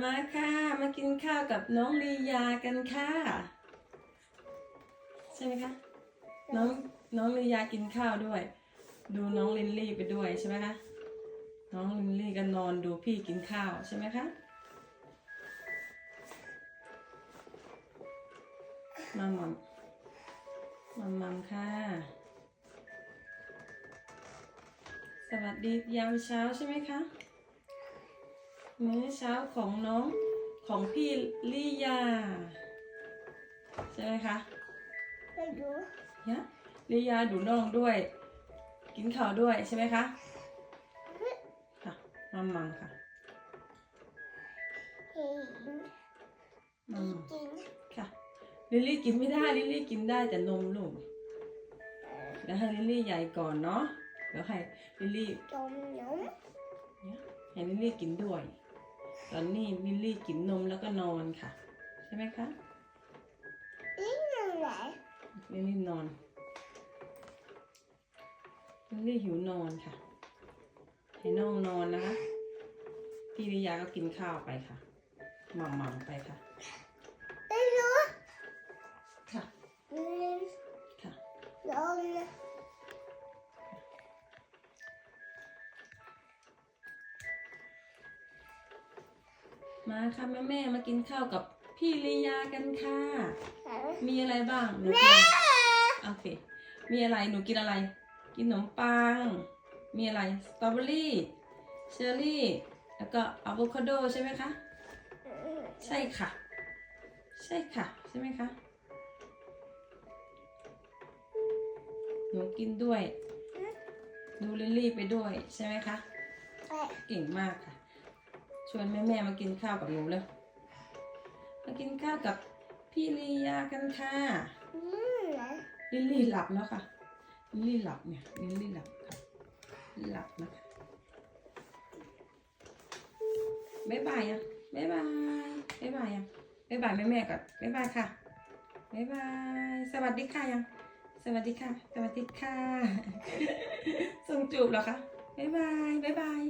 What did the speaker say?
มาค่ะ มากินข้าวกับน้องลียากันค่ะ ใช่ไหมคะ น้องน้องลียากินข้าวด้วย ดูน้องลินลี่ไปด้วยใช่ไหมคะน้องลินลี่ก็นอนดูพี่กินข้าวใช่ไหมคะมัมมัมมัมมัมค่ะ สวัสดียามเช้าใช่ไหมคะ มื้อเช้าของน้องของพี่ลี่ยา ใช่ไหมคะไม่รู้ยะลี่ยาดูน้องด้วย กินข้าวด้วยใช่ไหมคะค่ะมัมมัมค่ะเห็นมัมมัมกินค่ะลิลลี่กินไม่ได้ลิลลี่กินได้แต่นมลูกเดี๋ยวให้ลิลลี่ใหญ่ก่อนเนาะเดี๋ยวให้ลิลลี่จมนมเนี่ยให้ลิลลี่กินด้วย ตอนนี้ลิลลี่กินนมแล้วก็นอนค่ะ ใช่ไหมคะนี่อะไรลิลลี่นอนลิลลี่หิวนอนค่ะ ให้น้องนอนนะคะพี่ลิยาก็กินข้าวไปค่ะหม่ำๆไปค่ะไม่รู้ค่ะอืมค่ะลงน มาค่ะแม่แม่ๆมากินข้าวกับพี่ลิยากันค่ะหามีอะไรบ้างหนูกินโอเค มีอะไรหนูกินอะไร กินขนมปัง มีอะไรสตรอเบอรี่เชอร์รี่ แล้วก็อะโวคาโดใช่ไหมคะ ใช่ค่ะ ใช่ค่ะ ใช่ไหมคะ หนูกินด้วย ดูลิลลี่ไปด้วยใช่ไหมคะไปเก่งมากค่ะ ชวนแม่ๆมากินข้าวกับหนูเลยมากินข้าวกับพี่ลียากันค่ะลิลลี่หลับแล้วค่ะลิลลี่หลับเนี่ยลิลลี่หลับค่ะหลับนะคะบ๊ายบายอะบ๊ายบายบ๊ายบายยังบ๊ายบายแม่แม่ก่อนบ๊ายบายค่ะบ๊ายบาย สวัสดีค่ะยัง สวัสดีค่ะ สวัสดีค่ะ ส่งจูบเหรอคะบ๊ายบายบ๊ายบาย